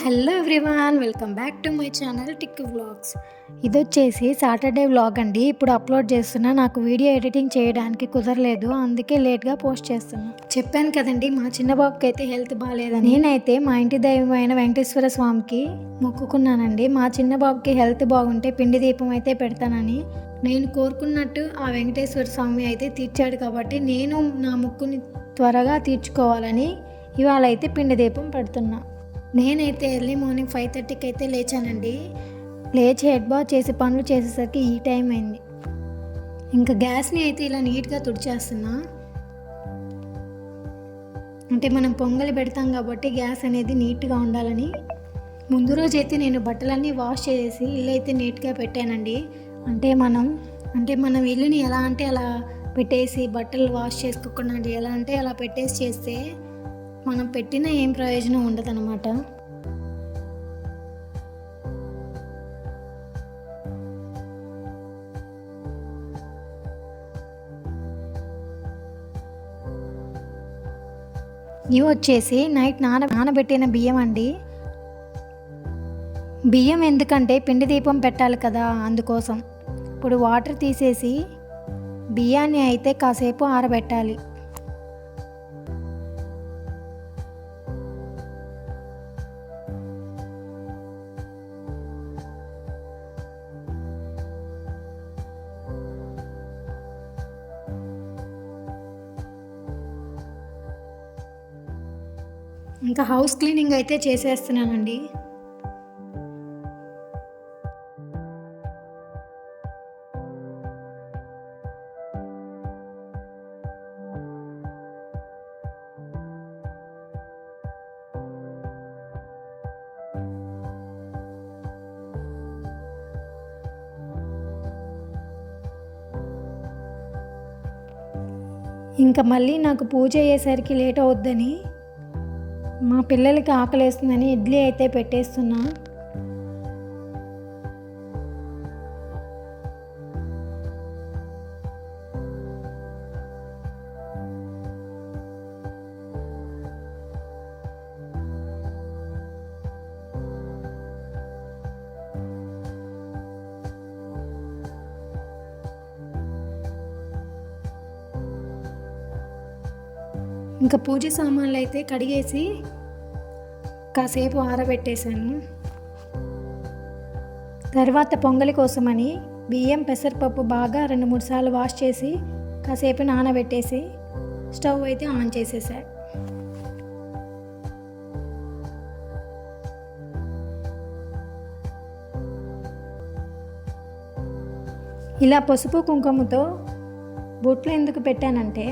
Hello everyone welcome back to my channel Tik vlogs. ఇది వచ్చేసి Saturday vlog అండి. ఇప్పుడు అప్లోడ్ చేస్తున్నా నాకు వీడియో ఎడిటింగ్ చేయడానికి కుదరలేదు. అందుకే లేట్గా పోస్ట్ చేస్తున్నా. చెప్పాను కదండి మా చిన్న బాబుకి అయితే హెల్త్ బాగాలేదని నేనైతే మా ఇంటి దైవమైన వెంకటేశ్వర స్వామికి మొక్కుకున్నానండి. మా చిన్న బాబుకి హెల్త్ బాగుంటే పిండి దీపం అయితే పెడతానని. నేను కోరుకున్నట్టు ఆ వెంకటేశ్వర స్వామి అయితే తీర్చాడు కాబట్టి నేను నా ముక్కుని త్వరగా తీర్చుకోవాలని ఇవాళ అయితే పిండి దీపం పెడుతున్నా. నేనైతే ఎర్లీ మార్నింగ్ ఫైవ్ థర్టీకి అయితే లేచానండి. లేచి హెడ్ బాత్ చేసి పనులు చేసేసరికి ఈ టైం అయింది. ఇంకా గ్యాస్ని అయితే ఇలా నీట్గా తుడిచేస్తున్నా. అంటే మనం పొంగలి పెడతాం కాబట్టి గ్యాస్ అనేది నీట్గా ఉండాలని. ముందు రోజు అయితే నేను బట్టలన్నీ వాష్ చేసి ఇల్లు అయితే నీట్గా పెట్టానండి. అంటే మనం అంటే మనం ఇల్లుని ఎలా అంటే అలా పెట్టేసి బట్టలు వాష్ చేసుకోకుండా ఎలా అంటే అలా పెట్టేసి చేస్తే మనం పెట్టిన ఏం ప్రయోజనం ఉండదన్నమాట. ఇవి వచ్చేసి నైట్ నాన నానబెట్టిన బియ్యం అండి. బియ్యం ఎందుకంటే పిండి దీపం పెట్టాలి కదా అందుకోసం. ఇప్పుడు వాటర్ తీసేసి బియ్యాన్ని అయితే కాసేపు ఆరబెట్టాలి. ఇంకా హౌస్ క్లీనింగ్ అయితే చేసేస్తున్నానండి. ఇంకా మళ్ళీ నాకు పూజ అయ్యేసరికి లేట్ అవుద్దని మా పిల్లలకి ఆకలేస్తుందని ఇడ్లీ అయితే పెట్టేస్తున్నా. ఇంకా పూజ సామాన్లు అయితే కడిగేసి కాసేపు ఆరబెట్టేశాను. తర్వాత పొంగలి కోసమని బియ్యం పెసరపప్పు బాగా రెండు మూడు సార్లు వాష్ చేసి కాసేపు నానబెట్టేసి స్టవ్ అయితే ఆన్ చేసేసా. ఇలా పసుపు కుంకుమతో బొట్లు ఎందుకు పెట్టానంటే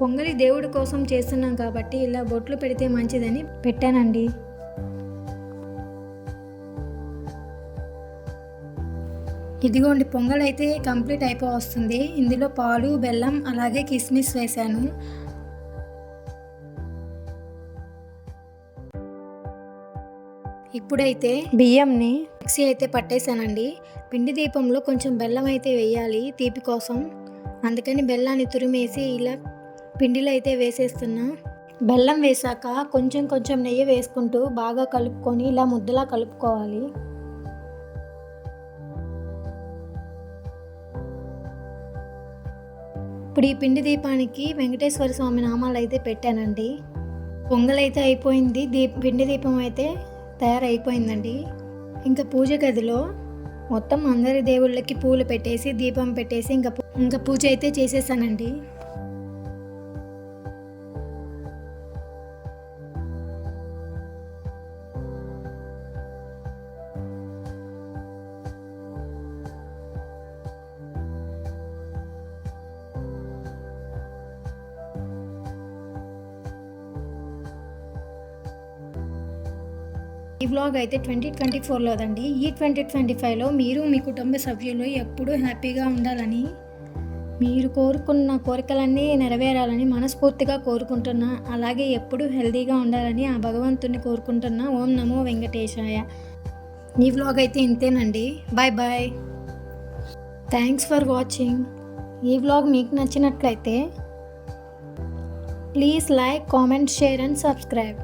పొంగలి దేవుడి కోసం చేస్తున్నాం కాబట్టి ఇలా బొట్లు పెడితే మంచిదని పెట్టానండి. ఇదిగోండి పొంగల్ అయితే కంప్లీట్ అయిపో వస్తుంది ఇందులో పాలు బెల్లం అలాగే కిస్మిస్ వేశాను. ఇప్పుడైతే బియ్యంని మిక్సీ అయితే పట్టేశానండి. పిండి దీపంలో కొంచెం బెల్లం అయితే వేయాలి తీపి కోసం. అందుకని బెల్లాన్ని తురిమేసి ఇలా పిండిలో అయితే వేసేస్తున్నా. బెల్లం వేసాక కొంచెం కొంచెం నెయ్యి వేసుకుంటూ బాగా కలుపుకొని ఇలా ముద్దలా కలుపుకోవాలి. ఇప్పుడు ఈ పిండి దీపానికి వెంకటేశ్వర స్వామి నామాలు అయితే పెట్టానండి. పొంగలైతే అయిపోయింది. దీ పిండి దీపం అయితే తయారైపోయిందండి. ఇంకా పూజ గదిలో మొత్తం అందరి దేవుళ్ళకి పూలు పెట్టేసి దీపం పెట్టేసి ఇంకా ఇంకా పూజ అయితే చేసేసానండి. ఈ వ్లాగ్ అయితే ట్వంటీ ట్వంటీ ఫోర్లోదండి ఈ ట్వంటీ ట్వంటీ ఫైవ్లో మీరు మీ కుటుంబ సభ్యులు ఎప్పుడూ హ్యాపీగా ఉండాలని మీరు కోరుకున్న కోరికలన్నీ నెరవేరాలని మనస్ఫూర్తిగా కోరుకుంటున్నా అలాగే ఎప్పుడూ హెల్తీగా ఉండాలని ఆ భగవంతుని కోరుకుంటున్నా ఓం నమో వెంకటేశాయ. ఈ వ్లాగ్ అయితే ఇంతేనండి. Bye bye thanks for watching ఈ వ్లాగ్ మీకు నచ్చినట్లయితే please like comment share and subscribe